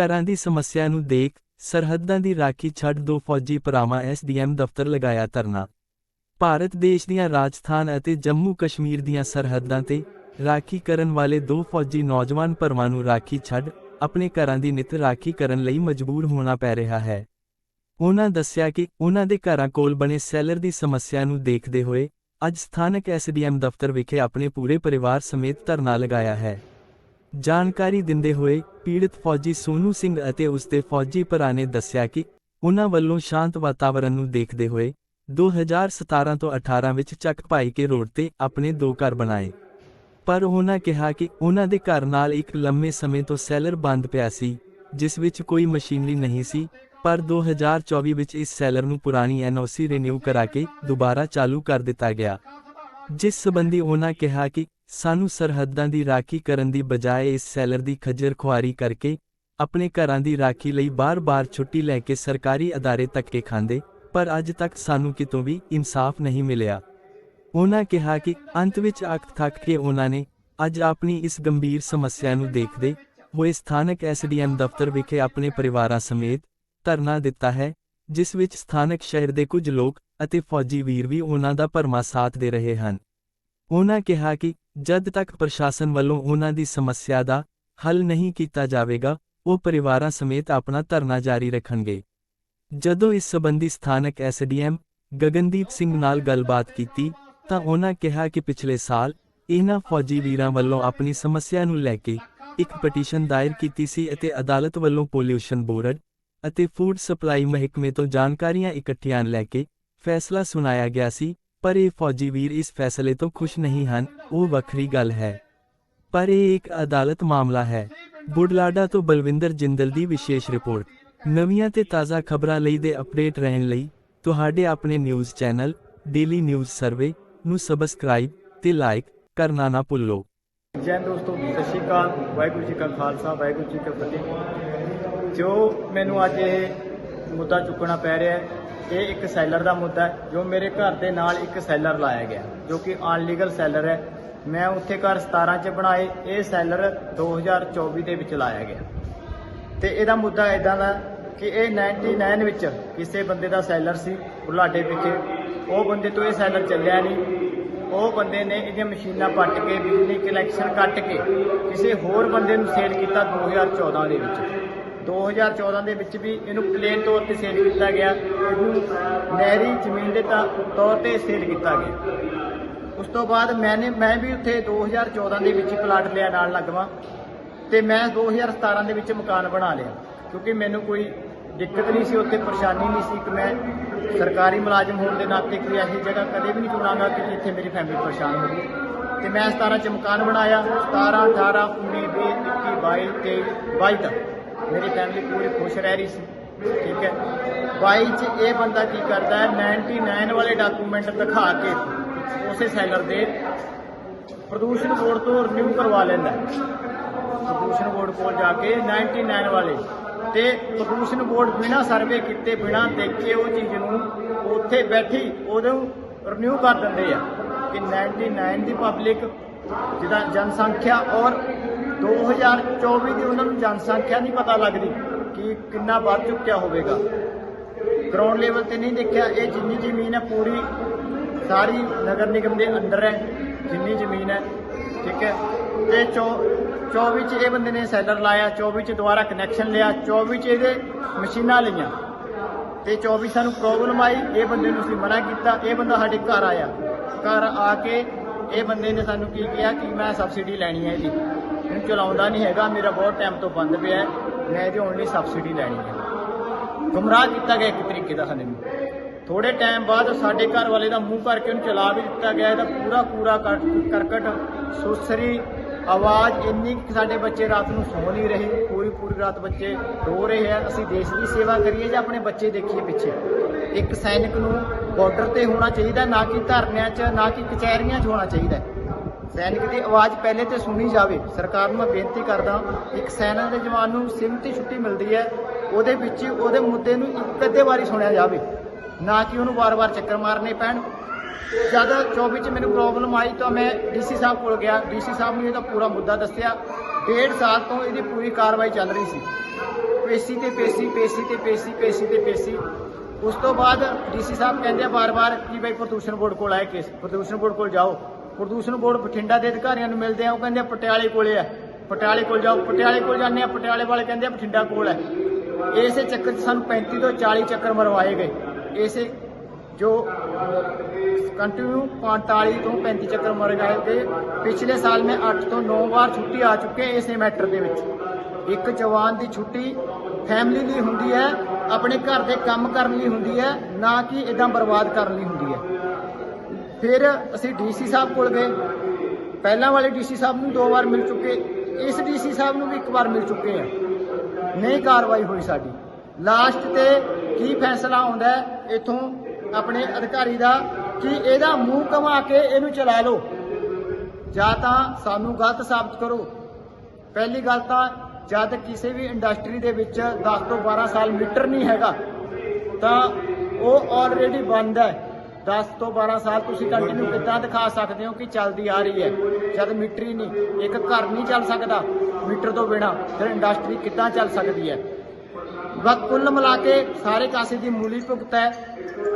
ਘਰਾਂ ਦੀ ਸਮੱਸਿਆ ਨੂੰ ਦੇਖ ਸਰਹੱਦਾਂ ਦੀ ਰਾਖੀ ਛੱਡ ਦੋ ਫੌਜੀ ਭਰਾਵਾਂ ਐਸਡੀਐਮ ਦਫ਼ਤਰ ਲਗਾਇਆ ਧਰਨਾ। ਭਾਰਤ ਦੇਸ਼ ਦੀਆਂ ਰਾਜਸਥਾਨ ਅਤੇ ਜੰਮੂ ਕਸ਼ਮੀਰ ਦੀਆਂ ਸਰਹੱਦਾਂ ਤੇ ਰਾਖੀ ਕਰਨ ਵਾਲੇ ਦੋ ਫੌਜੀ ਨੌਜਵਾਨ ਭਰਾਵਾਂ ਨੂੰ ਰਾਖੀ ਛੱਡ ਆਪਣੇ ਘਰਾਂ ਦੀ ਨਿਤ ਰਾਖੀ ਕਰਨ ਲਈ ਮਜਬੂਰ ਹੋਣਾ ਪੈ ਰਿਹਾ ਹੈ। ਉਹਨਾਂ ਦੱਸਿਆ ਕਿ ਉਹਨਾਂ ਦੇ ਘਰਾਂ ਕੋਲ ਬਣੇ ਸੈਲਰ ਦੀ ਸਮੱਸਿਆ ਨੂੰ ਦੇਖਦੇ ਹੋਏ ਅੱਜ ਸਥਾਨਕ ਐਸਡੀਐਮ ਦਫ਼ਤਰ ਵਿਖੇ ਆਪਣੇ ਪੂਰੇ ਪਰਿਵਾਰ ਸਮੇਤ ਧਰਨਾ ਲਗਾਇਆ ਹੈ। ਜਾਣਕਾਰੀ ਦਿੰਦੇ ਹੋਏ ਪੀੜਤ ਫੌਜੀ ਸੋਨੂ ਸਿੰਘ ਅਤੇ ਉਸ ਫੌਜੀ ਭਰਾ ਨੇ ਦੱਸਿਆ ਕਿ ਉਹਨਾਂ ਵੱਲੋਂ ਸ਼ਾਂਤ ਵਾਤਾਵਰਣ ਨੂੰ ਦੇਖਦੇ ਹੋਏ 2017 ਤੋਂ 18 ਵਿੱਚ ਚੱਕ ਭਾਈ ਕੇ ਰੋਡ ਤੇ ਆਪਣੇ ਦੋ ਘਰ ਬਣਾਏ। ਪਰ ਉਹਨਾਂ ਕਿਹਾ ਕਿ ਉਹਨਾਂ ਦੇ ਘਰ ਨਾਲ ਇੱਕ ਲੰਮੇ ਸਮੇਂ ਤੋਂ ਸੈਲਰ ਬੰਦ ਪਿਆ ਸੀ, ਜਿਸ ਵਿੱਚ ਕੋਈ ਮਸ਼ੀਨਰੀ ਨਹੀਂ ਸੀ, ਪਰ 2024 ਵਿੱਚ ਇਸ ਸੈਲਰ ਨੂੰ ਪੁਰਾਣੀ ਐਨਓਸੀ ਰੀਨਿਊ ਕਰਾ ਕੇ ਦੁਬਾਰਾ ਚਾਲੂ ਕਰ ਦਿੱਤਾ ਗਿਆ। ਜਿਸ ਸਬੰਧੀ ਉਹਨਾਂ ਕਿਹਾ ਕਿ ਸਾਨੂੰ ਸਰਹੱਦਾਂ ਦੀ ਰਾਖੀ ਕਰਨ ਦੀ ਬਜਾਏ ਇਸ ਸੈਲਰ ਦੀ ਖੱਜਰ ਖੁਆਰੀ ਕਰਕੇ ਆਪਣੇ ਘਰਾਂ ਦੀ ਰਾਖੀ ਲਈ ਬਾਰ-ਬਾਰ ਛੁੱਟੀ ਲੈ ਕੇ ਸਰਕਾਰੀ ਅਦਾਰੇ ਧੱਕੇ ਖਾਂਦੇ, ਪਰ ਅੱਜ ਤੱਕ ਸਾਨੂੰ ਕਿਤੋਂ ਵੀ ਇਨਸਾਫ ਨਹੀਂ ਮਿਲਿਆ। ਉਹਨਾਂ ਕਿਹਾ ਕਿ ਅੰਤ ਵਿੱਚ ਅੱਖ ਥੱਕ ਕੇ ਉਹਨਾਂ ਨੇ ਅੱਜ ਆਪਣੀ ਇਸ ਗੰਭੀਰ ਸਮੱਸਿਆ ਨੂੰ ਦੇਖਦੇ ਹੋਏ ਸਥਾਨਕ ਐਸਡੀਐਮ ਦਫ਼ਤਰ ਵਿਖੇ ਆਪਣੇ ਪਰਿਵਾਰਾਂ ਸਮੇਤ ਧਰਨਾ ਦਿੱਤਾ ਹੈ, ਜਿਸ ਵਿੱਚ ਸਥਾਨਕ ਸ਼ਹਿਰ ਦੇ ਕੁਝ ਲੋਕ ਅਤੇ ਫੌਜੀ ਵੀਰ ਵੀ ਉਹਨਾਂ ਦਾ ਭਰਮਾ ਸਾਥ ਦੇ ਰਹੇ ਹਨ। ਉਹਨਾਂ ਕਿਹਾ ਕਿ ਜਦ ਤੱਕ ਪ੍ਰਸ਼ਾਸਨ ਵੱਲੋਂ ਉਹਨਾਂ ਦੀ ਸਮੱਸਿਆ ਦਾ ਹੱਲ ਨਹੀਂ ਕੀਤਾ ਜਾਵੇਗਾ, ਉਹ ਪਰਿਵਾਰਾਂ ਸਮੇਤ ਆਪਣਾ ਧਰਨਾ ਜਾਰੀ ਰੱਖਣਗੇ। ਜਦੋਂ ਇਸ ਸਬੰਧੀ ਸਥਾਨਕ ਐਸਡੀਐਮ ਗਗਨਦੀਪ ਸਿੰਘ ਨਾਲ ਗੱਲਬਾਤ ਕੀਤੀ, ਤਾਂ ਉਹਨਾਂ ਕਿਹਾ ਕਿ ਪਿਛਲੇ ਸਾਲ ਇਹਨਾਂ ਫੌਜੀ ਵੀਰਾਂ ਵੱਲੋਂ ਆਪਣੀ ਸਮੱਸਿਆ ਨੂੰ ਲੈ ਕੇ ਇੱਕ ਪਟੀਸ਼ਨ ਦਾਇਰ ਕੀਤੀ ਸੀ ਅਤੇ ਅਦਾਲਤ ਵੱਲੋਂ ਪੋਲਿਊਸ਼ਨ ਬੋਰਡ ਅਤੇ ਫੂਡ ਸਪਲਾਈ ਮਹਿਕਮੇ ਤੋਂ ਜਾਣਕਾਰੀਆਂ ਇਕੱਠੀਆਂ ਲੈ ਕੇ ਫੈਸਲਾ ਸੁਣਾਇਆ ਗਿਆ ਸੀ ਪਰ ਇਹ ਫੌਜੀ ਵੀਰ ਇਸ ਫੈਸਲੇ ਤੋਂ ਖੁਸ਼ ਨਹੀਂ ਹਨ, ਉਹ ਵੱਖਰੀ ਗੱਲ ਹੈ। ਪਰ ਇਹ ਇੱਕ ਅਦਾਲਤ ਮਾਮਲਾ ਹੈ। ਬੁਢਲਾਡਾ ਤੋਂ ਬਲਵਿੰਦਰ ਜਿੰਦਲ ਦੀ ਵਿਸ਼ੇਸ਼ ਰਿਪੋਰਟ। ਨਵੀਆਂ ਤੇ ਤਾਜ਼ਾ ਖਬਰਾਂ ਲਈ ਦੇ ਅਪਡੇਟ ਰਹਿਣ ਲਈ ਤੁਹਾਡੇ ਆਪਣੇ news channel daily news survey ਨੂੰ ਸਬਸਕ੍ਰਾਈਬ ਤੇ ਲਾਈਕ ਕਰਨਾ ਨਾ ਭੁੱਲੋ। ਜੈ ਦੋਸਤੋ, ਸਤਿ ਸ਼੍ਰੀ ਅਕਾਲ। ਵਾਹਿਗੁਰੂ ਜੀ ਕਾ ਖਾਲਸਾ, ਵਾਹਿਗੁਰੂ ਜੀ ਕੀ ਫਤਿਹ। ਜੋ ਮੈਨੂੰ ਅੱਜ ਇਹ ਮੁੱਦਾ ਚੁੱਕਣਾ ਪੈ ਰਿਹਾ ਹੈ। ਇਹ ਇੱਕ ਸੈਲਰ ਦਾ ਮੁੱਦਾ ਹੈ, ਜੋ ਮੇਰੇ ਘਰ ਦੇ ਨਾਲ ਇੱਕ ਸੈਲਰ ਲਾਇਆ ਗਿਆ, ਜੋ ਕਿ ਅਨਲੀਗਲ ਸੈਲਰ ਹੈ। ਮੈਂ ਉੱਥੇ ਘਰ 17 ਚ ਬਣਾਏ, ਇਹ ਸੈਲਰ 2024 ਦੇ ਵਿੱਚ ਲਾਇਆ ਗਿਆ। ਤੇ ਇਹਦਾ ਮੁੱਦਾ ਇਦਾਂ ਦਾ ਕਿ ਇਹ 99 ਵਿੱਚ ਕਿਸੇ ਬੰਦੇ ਦਾ ਸੈਲਰ ਸੀ ਬੁਲਾਡੇ ਵਿਖੇ ਉਹ ਬੰਦੇ ਤੋਂ ਇਹ ਸੈਲਰ ਚੱਲਿਆ ਨਹੀਂ। ਉਹ ਬੰਦੇ ਨੇ ਇਹਦੀਆਂ ਮਸ਼ੀਨਾਂ ਪੱਟ ਕੇ, ਬਿਜਲੀ ਕਨੈਕਸ਼ਨ ਕੱਟ ਕੇ, ਕਿਸੇ ਹੋਰ ਬੰਦੇ ਨੂੰ ਸੇਲ ਕੀਤਾ 2014 ਦੇ ਵਿੱਚ। 2014 ਦੇ ਵਿੱਚ ਵੀ ਇਹਨੂੰ ਪਲੇਨ ਤੌਰ ਤੇ ਸੇਲ ਕੀਤਾ ਗਿਆ। ਇਹਨੂੰ ਨਹਿਰੀ ਜ਼ਮੀਨ ਦੇ ਤਾਂ- ਤੌਰ ਤੇ ਸੇਲ ਕੀਤਾ ਗਿਆ। ਉਸ ਤੋਂ ਬਾਅਦ ਮੈਨੇ, ਮੈਂ ਵੀ ਉੱਥੇ 2014 ਦੇ ਵਿੱਚ ਹੀ ਪਲਾਟ ਲਿਆ ਨਾਲ ਲੱਗਵਾ ਤੇ ਮੈਂ 2017 ਦੇ ਵਿੱਚ ਮਕਾਨ ਬਣਾ ਲਿਆ। ਕਿਉਂਕਿ ਮੈਨੂੰ ਕੋਈ ਦਿੱਕਤ ਨਹੀਂ ਸੀ, ਉੱਥੇ ਪਰੇਸ਼ਾਨੀ ਨਹੀਂ ਸੀ ਕਿ ਮੈਂ ਸਰਕਾਰੀ ਮੁਲਾਜ਼ਮ ਹੋਣ ਦੇ ਨਾਤੇ ਕੋਈ ਐਸੀ ਜਗ੍ਹਾ ਕਦੇ ਵੀ ਨਹੀਂ ਚੁਣਾਂਗਾ ਕਿ ਜਿੱਥੇ ਮੇਰੀ ਫੈਮਿਲੀ ਪਰੇਸ਼ਾਨ ਹੋਵੇ। ਤੇ ਮੈਂ 17 ਚ ਮਕਾਨ ਬਣਾਇਆ 17 18 19 20 21 22 23 22 ਤੱਕ। ਮੇਰੀ ਫੈਮਿਲੀ ਪੂਰੀ ਖੁਸ਼ ਰਹਿ ਰਹੀ ਸੀ। ਠੀਕ ਹੈ। 22 ਚ ਇਹ ਬੰਦਾ ਕੀ ਕਰਦਾ ਹੈ? 99 ਵਾਲੇ ਡਾਕੂਮੈਂਟ ਦਿਖਾ ਕੇ ਉਸੇ ਸੈਲਰ ਦੇ ਪ੍ਰਦੂਸ਼ਣ ਬੋਰਡ ਤੋਂ ਰਿਨਿਊ ਕਰਵਾ ਲੈਂਦਾ ਪ੍ਰਦੂਸ਼ਣ ਬੋਰਡ ਕੋਲ ਜਾ ਕੇ 99 ਵਾਲੇ ਤੇ ਪ੍ਰਦੂਸ਼ਣ ਬੋਰਡ ਬਿਨਾ ਸਰਵੇ ਕੀਤੇ, ਬਿਨਾ ਦੇਖੇ ਉਹ ਚੀਜ਼ ਨੂੰ ਉੱਥੇ ਬੈਠੀ, ਉਹਨੂੰ ਰਿਨਿਊ ਕਰ ਦਿੰਦੇ ਆ। ਕਿ 99 ਦੀ ਪਬਲਿਕ ਜਿਹਦਾ ਜਨਸੰਖਿਆ ਔਰ 2024 ਦੀ ਉਹਨਾਂ ਨੂੰ ਜਨਸੰਖਿਆ ਨਹੀਂ ਪਤਾ ਲੱਗਦੀ ਕਿ ਕਿੰਨਾ ਵੱਧ ਚੁੱਕਿਆ ਹੋਵੇਗਾ। ਗਰਾਊਂਡ ਲੈਵਲ ਤੇ ਨਹੀਂ ਦੇਖਿਆ, ਇਹ ਜਿੰਨੀ ਜ਼ਮੀਨ ਹੈ, ਪੂਰੀ ਸਾਰੀ ਨਗਰ ਨਿਗਮ ਦੇ ਅੰਦਰ ਹੈ, ਜਿੰਨੀ ਜ਼ਮੀਨ ਹੈ, ਠੀਕ ਹੈ। ਤੇ ਚੌ- 24 ਚ ਇਹ ਬੰਦੇ ਨੇ ਸੈਲਰ ਲਾਇਆ 24 ਚ ਦੁਬਾਰਾ ਕਨੈਕਸ਼ਨ ਲਿਆ 24 ਚ ਇਹਦੇ ਮਸ਼ੀਨਾਂ ਲਈਆਂ। ਤੇ 24 ਸਾਨੂੰ ਪ੍ਰੋਬਲਮ ਆਈ, ਇਹ ਬੰਦੇ ਨੂੰ ਅਸੀਂ ਮਨਾ ਕੀਤਾ, ਇਹ ਬੰਦਾ ਸਾਡੇ ਘਰ ਆਇਆ। ਘਰ ਆ ਕੇ ਇਹ ਬੰਦੇ ਨੇ ਸਾਨੂੰ ਕੀ ਕਿਹਾ ਕਿ ਮੈਂ ਸਬਸਿਡੀ ਲੈਣੀ ਹੈ ਇਹਦੀ ਚਲਾਉਂਦਾ ਨਹੀਂ ਹੈਗਾ, ਮੇਰਾ ਬਹੁਤ ਟਾਈਮ ਤੋਂ ਬੰਦ ਪਿਆ ਹੈ। ਮੈਂ ਇਹਦੀ ਓਨਲੀ ਸਬਸਿਡੀ ਲੈਣੀ ਹੈ। ਗੁੰਮਰਾਹ ਕੀਤਾ ਗਿਆ ਇੱਕ ਤਰੀਕੇ ਦਾ ਸਾਨੂੰ ਥੋੜੇ ਟਾਈਮ ਬਾਅਦ ਸਾਡੇ ਘਰ ਵਾਲੇ ਦਾ ਮੂੰਹ ਕਰਕੇ ਉਹਨੂੰ ਚਲਾ ਵੀ ਦਿੱਤਾ ਗਿਆ, ਇਹਦਾ ਪੂਰਾ ਪੂਰਾ ਕਰ- ਕਰਕਟ ਸੁਸਰੀ ਆਵਾਜ਼ ਇੰਨੀ ਕਿ ਸਾਡੇ ਬੱਚੇ ਰਾਤ ਨੂੰ ਸੌ ਨਹੀਂ ਰਹੇ। ਪੂਰੀ ਪੂਰੀ ਰਾਤ ਬੱਚੇ ਰੋ ਰਹੇ ਆ। ਅਸੀਂ ਦੇਸ਼ ਦੀ ਸੇਵਾ ਕਰੀਏ ਜਾਂ ਆਪਣੇ ਬੱਚੇ ਦੇਖੀਏ ਪਿੱਛੇ। ਇੱਕ ਸੈਨਿਕ ਨੂੰ ਬਾਰਡਰ ਤੇ ਹੋਣਾ ਚਾਹੀਦਾ, ਨਾ ਕਿ ਧਰਨਿਆਂ 'ਚ, ਨਾ ਕਿ ਕਚਹਿਰੀਆਂ 'ਚ ਹੋਣਾ ਚਾਹੀਦਾ। ਸੈਨਿਕ ਦੀ ਆਵਾਜ਼ ਪਹਿਲੇ ਤੇ ਸੁਣੀ ਜਾਵੇ। ਸਰਕਾਰ ਨੂੰ ਮੈਂ ਬੇਨਤੀ ਕਰਦਾ ਇੱਕ ਸੈਨਾ ਦੇ ਜਵਾਨ ਨੂੰ ਸਿਮਤੀ ਛੁੱਟੀ ਮਿਲਦੀ ਹੈ, ਉਹਦੇ ਵਿੱਚ ਉਹਦੇ ਮੁੱਦੇ ਨੂੰ ਇੱਕ ਅੱਧੇ ਵਾਰੀ ਸੁਣਿਆ ਜਾਵੇ। ਨਾ ਕਿ ਉਹਨੂੰ ਵਾਰ-ਵਾਰ ਚੱਕਰ ਮਾਰਨੇ ਪੈਣ। ਜਦ 24 ਚ ਮੈਨੂੰ ਪ੍ਰੋਬਲਮ ਆਈ ਤਾਂ ਮੈਂ ਡੀਸੀ ਸਾਹਿਬ ਕੋਲ ਗਿਆ। ਡੀਸੀ ਸਾਹਿਬ ਨੇ ਇਹਦਾ ਪੂਰਾ ਮੁੱਦਾ ਦੱਸਿਆ। ਡੇਢ ਸਾਲ ਤੋਂ ਇਹਦੀ ਪੂਰੀ ਕਾਰਵਾਈ ਚੱਲ ਰਹੀ ਸੀ। ਪੇਸੀ ਤੇ ਪੇਸੀ ਪੇਸੀ ਤੇ ਪੇਸੀ ਪੇਸੀ ਤੇ ਪੇਸੀ। ਉਸ ਤੋਂ ਬਾਅਦ ਡੀਸੀ ਸਾਹਿਬ ਕਹਿੰਦੇ ਆ ਬਾਰ-ਬਾਰ ਕਿ ਬਈ ਪ੍ਰਦੂਸ਼ਣ ਬੋਰਡ ਕੋਲ ਆਏ ਕੇਸ। ਪ੍ਰਦੂਸ਼ਣ ਬੋਰਡ ਕੋਲ ਜਾਓ। ਪ੍ਰਦੂਸ਼ਣ ਬੋਰਡ ਬਠਿੰਡਾ ਦੇ ਅਧਿਕਾਰੀਆਂ ਨੂੰ ਮਿਲਦੇ ਆ, ਉਹ ਕਹਿੰਦੇ ਪਟਿਆਲੇ ਕੋਲੇ ਆ। ਪਟਿਆਲੇ ਕੋਲ ਜਾਓ, ਪਟਿਆਲੇ ਕੋਲ ਜਾਂਦੇ ਆ, ਪਟਿਆਲੇ ਵਾਲੇ ਕਹਿੰਦੇ ਆ ਬਠਿੰਡਾ ਕੋਲ ਹੈ ਇਸੇ ਚੱਕਰ 'ਚ ਸਾਨੂੰ 35 ਤੋਂ 40 ਚੱਕਰ ਮਰਵਾਏ ਗਏ। ਇਸੇ ਜੋ ਕੰਟੀਨਿਊ 45 ਤੋਂ 35 ਚੱਕਰ ਮਰ ਗਏ ਪਿਛਲੇ ਸਾਲ ਮੈਂ 8 ਤੋਂ 9 ਵਾਰ ਛੁੱਟੀ ਆ ਚੁੱਕੇ ਇਸੇ ਮੈਟਰ ਦੇ ਵਿੱਚ। ਇੱਕ ਜਵਾਨ ਦੀ ਛੁੱਟੀ ਫੈਮਿਲੀ ਲਈ ਹੁੰਦੀ ਹੈ, ਆਪਣੇ ਘਰ ਦੇ ਕੰਮ ਕਰਨ ਲਈ ਹੁੰਦੀ ਹੈ, ਨਾ ਕਿ ਇਦਾਂ ਬਰਬਾਦ ਕਰਨ ਲਈ ਹੁੰਦੀ ਹੈ। ਫਿਰ ਅਸੀਂ ਡੀਸੀ ਸਾਹਿਬ ਕੋਲ ਗਏ। ਪਹਿਲਾਂ ਵਾਲੇ ਡੀਸੀ ਸਾਹਿਬ ਨੂੰ ਦੋ ਵਾਰ ਮਿਲ ਚੁੱਕੇ। ਇਸ ਡੀਸੀ ਸਾਹਿਬ ਨੂੰ ਵੀ ਇੱਕ ਵਾਰ ਮਿਲ ਚੁੱਕੇ ਆ। ਨਹੀਂ ਕਾਰਵਾਈ ਹੋਈ ਸਾਡੀ। ਲਾਸਟ ਤੇ ਕੀ ਫੈਸਲਾ ਆਉਂਦਾ ਹੈ, ਇਥੋਂ ਆਪਣੇ ਅਧਿਕਾਰੀ ਦਾ ਕਿ ਇਹਦਾ ਮੂੰਹ ਕਮਾ ਕੇ ਇਹਨੂੰ ਚਲਾ ਲਓ। ਜਾਂ ਤਾਂ ਸਾਨੂੰ ਗਲਤ ਸਾਬਤ ਕਰੋ। ਪਹਿਲੀ ਗੱਲ ਤਾਂ ਜਦ ਕਿਸੇ ਵੀ ਇੰਡਸਟਰੀ ਦੇ ਵਿੱਚ 10 ਤੋਂ 12 ਸਾਲ ਮੀਟਰ ਨਹੀਂ ਹੈਗਾ, ਤਾਂ ਉਹ ਆਲਰੇਡੀ ਬੰਦ ਹੈ। 10 ਤੋਂ 12 ਸਾਲ ਤੁਸੀਂ ਕੰਟੀਨਿਊ ਕਿੱਦਾਂ ਦਿਖਾ ਸਕਦੇ ਹੋ ਕਿ ਚੱਲਦੀ ਆ ਰਹੀ ਹੈ? ਜਦ ਮੀਟਰ ਹੀ ਨਹੀਂ, ਇੱਕ ਘਰ ਨਹੀਂ ਚੱਲ ਸਕਦਾ ਮੀਟਰ ਤੋਂ ਬਿਨਾ। ਫਿਰ ਇੰਡਸਟਰੀ ਕਿੱਦਾਂ ਚੱਲ ਸਕਦੀ ਹੈ? ਵਕਤ ਕੁੱਲ ਮਿਲਾ ਕੇ ਸਾਰੇ ਕਾਸੇ ਦੀ ਮੂਲੀ ਭੁਗਤ ਹੈ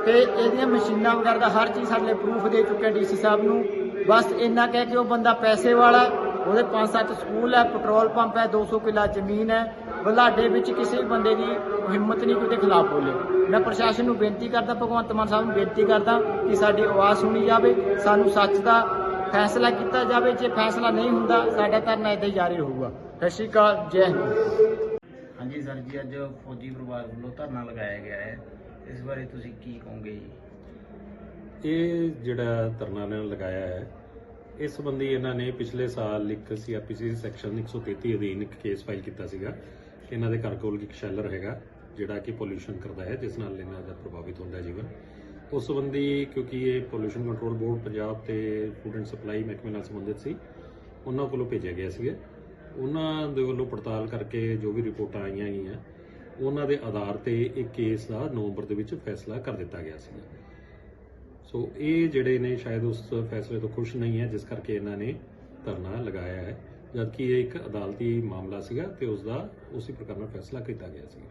ਤੇ ਇਹਦੀਆਂ ਮਸ਼ੀਨਾਂ ਵਗੈਰਾ ਦਾ ਹਰ ਚੀਜ਼ ਸਾਡੇ ਪ੍ਰੂਫ ਦੇ ਚੁੱਕੇ ਡੀਸੀ ਸਾਹਿਬ ਨੂੰ। ਬਸ ਇੰਨਾ ਕਹਿ ਕੇ ਉਹ ਬੰਦਾ ਪੈਸੇ ਵਾਲਾ, ਉਹਦੇ ਪੰਜ ਸੱਤ ਸਕੂਲ ਹੈ, ਪੈਟਰੋਲ ਪੰਪ ਹੈ 200 ਕਿੱਲਾ ਜ਼ਮੀਨ ਹੈ ਬਲਾਡੇ ਵਿੱਚ ਕਿਸੇ ਵੀ ਬੰਦੇ ਦੀ ਹਿੰਮਤ ਨਹੀਂ ਕਿ ਉਹਦੇ ਖਿਲਾਫ ਬੋਲੇ। ਮੈਂ ਪ੍ਰਸ਼ਾਸਨ ਨੂੰ ਬੇਨਤੀ ਕਰਦਾ ਭਗਵੰਤ ਮਾਨ ਸਾਹਿਬ ਨੂੰ ਬੇਨਤੀ ਕਰਦਾ ਕਿ ਸਾਡੀ ਆਵਾਜ਼ ਸੁਣੀ ਜਾਵੇ ਸਾਨੂੰ ਸੱਚ ਦਾ ਫੈਸਲਾ ਕੀਤਾ ਜਾਵੇ। ਜੇ ਫੈਸਲਾ ਨਹੀਂ ਹੁੰਦਾ ਸਾਡਾ ਧਰਨਾ ਹੀ ਜਾਰੀ ਰਹੂਗਾ। ਸਤਿ ਸ਼੍ਰੀ ਅਕਾਲ ਜੈ ਹਿੰਦ। ਹਾਂਜੀ ਸਰ ਜੀ ਅੱਜ ਫੌਜੀ ਪਰਿਵਾਰ ਵੱਲੋਂ ਧਰਨਾ ਲਗਾਇਆ ਗਿਆ ਹੈ। ਇਸ ਬਾਰੇ ਤੁਸੀਂ ਕੀ ਕਹੋਗੇ ਜੀ? ਇਹ ਜਿਹੜਾ ਧਰਨਾ ਇਹਨਾਂ ਨੇ ਲਗਾਇਆ ਹੈ ਇਸ ਸੰਬੰਧੀ ਇਹਨਾਂ ਨੇ ਪਿਛਲੇ ਸਾਲ ਇੱਕ ਸੀਆਰਪੀਸੀ ਸੈਕਸ਼ਨ 133 ਅਧੀਨ ਇੱਕ ਕੇਸ ਫਾਈਲ ਕੀਤਾ ਸੀਗਾ। ਇਹਨਾਂ ਦੇ ਘਰ ਕੋਲ ਇੱਕ ਸ਼ੈਲਰ ਹੈਗਾ, ਜਿਹੜਾ ਕਿ ਪੋਲੂਸ਼ਨ ਕਰਦਾ ਹੈ, ਜਿਸ ਨਾਲ ਇਹਨਾਂ ਦਾ ਪ੍ਰਭਾਵਿਤ ਹੁੰਦਾ ਜੀਵਨ। ਉਸ ਸੰਬੰਧੀ ਕਿਉਂਕਿ ਇਹ ਪੋਲੂਸ਼ਨ ਕੰਟਰੋਲ ਬੋਰਡ ਪੰਜਾਬ ਤੇ ਫੂਡ ਐਂਡ ਸਪਲਾਈ ਮਹਿਕਮੇ ਨਾਲ ਸੰਬੰਧਿਤ ਸੀ, ਉਹਨਾਂ ਕੋਲੋਂ ਭੇਜਿਆ ਗਿਆ ਸੀਗਾ। ਉਹਨਾਂ ਦੇ ਵੱਲੋਂ ਪੜਤਾਲ ਕਰਕੇ ਜੋ ਵੀ ਰਿਪੋਰਟਾਂ ਆਈਆਂ ਗਈਆਂ, ਉਹਨਾਂ ਦੇ ਆਧਾਰ ਤੇ ਇੱਕ ਕੇਸ ਦਾ ਨਵੰਬਰ ਦੇ ਵਿੱਚ ਫੈਸਲਾ ਕਰ ਦਿੱਤਾ ਗਿਆ ਸੀ ਸੋ ਇਹ ਜਿਹੜੇ ਨੇ, ਸ਼ਾਇਦ ਉਸ ਫੈਸਲੇ ਤੋਂ ਖੁਸ਼ ਨਹੀਂ ਹੈ, ਜਿਸ ਕਰਕੇ ਇਹਨਾਂ ਨੇ ਧਰਨਾ ਲਗਾਇਆ ਹੈ। ਜਦਕਿ ਇਹ ਇੱਕ ਅਦਾਲਤੀ ਮਾਮਲਾ ਸੀਗਾ ਤੇ ਉਸ ਦਾ ਉਸੇ ਪ੍ਰਕਾਰ ਨਾਲ ਫੈਸਲਾ ਕੀਤਾ ਗਿਆ ਸੀ।